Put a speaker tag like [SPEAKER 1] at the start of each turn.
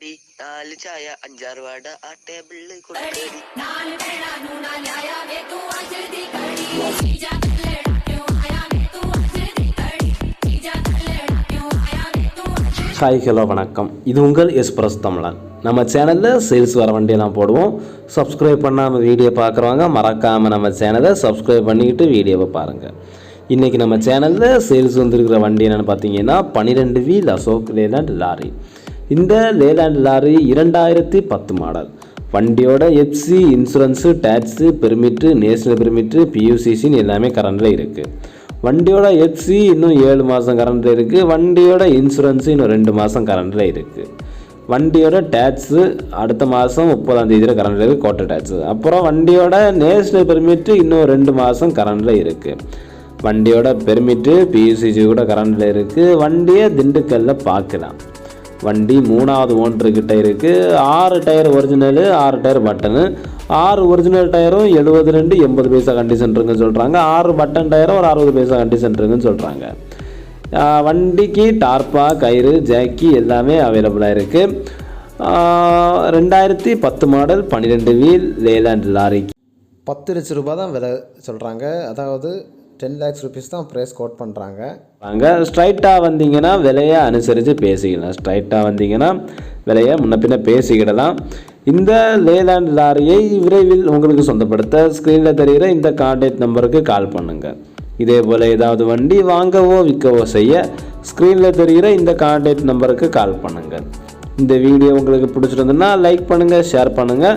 [SPEAKER 1] D ചായ അഞ്ചാറ് ആ ടേബിളിൽ
[SPEAKER 2] ஹாய் ஹலோ வணக்கம் இது உங்கள் எஸ்பிரஸ் தமிழன் நம்ம சேனலில் சேல்ஸ் வர வண்டியெல்லாம் போடுவோம் சப்ஸ்கிரைப் பண்ணாமல் வீடியோ பார்க்குறவங்க மறக்காமல் நம்ம சேனலை சப்ஸ்கிரைப் பண்ணிக்கிட்டு வீடியோவை பாருங்கள் இன்றைக்கி நம்ம சேனலில் சேல்ஸ் வந்துருக்கிற வண்டி என்னென்னு பார்த்தீங்கன்னா பன்னிரெண்டு வீல் அசோக் லேலண்ட் லாரி இந்த லேலாண்ட் லாரி இரண்டாயிரத்தி பத்து மாடல். வண்டியோட FC insurance tax permit national permit பியூசிசின்னு எல்லாமே கரண்டில் இருக்குது வண்டியோட எஃப்சி இன்னும் ஏழு மாதம் கரண்டில் இருக்குது வண்டியோட இன்சூரன்ஸு இன்னும் ரெண்டு மாதம் கரண்டில் இருக்குது வண்டியோட டேக்ஸு அடுத்த மாதம் முப்பதாம் தேதியில் கரண்டில் இருக்குது கோட்டை டேக்ஸு அப்புறம் வண்டியோட நேஷனல் பெர்மிட்டு இன்னும் ரெண்டு மாதம் கரண்டில் இருக்குது வண்டியோட பெர்மிட்டு பியூசிசி கூட கரண்டில் இருக்குது வண்டியை திண்டுக்கல்ல பார்க்கலாம். வண்டி மூணாவது ஓன்றுக்கிட்ட இருக்குது ஆறு டயர் ஒரிஜினலு ஆறு டயர் பட்டனு ஆறு ஒரிஜினல் டயரும் எழுபது ரெண்டு எண்பது பைசா கண்டிஷன் இருக்குன்னு சொல்கிறாங்க ஆறு பட்டன் டயரும் ஒரு அறுபது பைசா கண்டிஷன் இருக்குன்னு சொல்கிறாங்க வண்டிக்கு டார்ப்பா கயிறு ஜாக்கி எல்லாமே அவைலபிளாக இருக்குது ரெண்டாயிரத்தி பத்து மாடல் பன்னிரெண்டு வீல் லேலாண்ட் லாரிக்கு
[SPEAKER 3] பத்து லட்ச ரூபாய் தான் விலை சொல்கிறாங்க அதாவது டென் லேக்ஸ் ருபீஸ் தான் ப்ரைஸ் கோட் பண்ணுறாங்க
[SPEAKER 2] அங்கே ஸ்ட்ரைட்டாக வந்தீங்கன்னா விலையை அனுசரித்து பேசிக்கலாம். ஸ்ட்ரைட்டாக வந்தீங்கன்னா விலையை முன்ன பின்ன பேசிக்கிடலாம். இந்த லேலேண்ட் லாரியை விரைவில் உங்களுக்கு சொந்தப்படுத்த ஸ்க்ரீனில் தெரிகிற இந்த கான்டாக்ட் நம்பருக்கு கால் பண்ணுங்கள் இதே போல் ஏதாவது வண்டி வாங்கவோ விற்கவோ செய்ய ஸ்க்ரீனில் தெரிகிற இந்த கான்டாக்ட் நம்பருக்கு கால் பண்ணுங்கள் இந்த வீடியோ உங்களுக்கு பிடிச்சிருந்ததுன்னா லைக் பண்ணுங்கள் ஷேர் பண்ணுங்கள்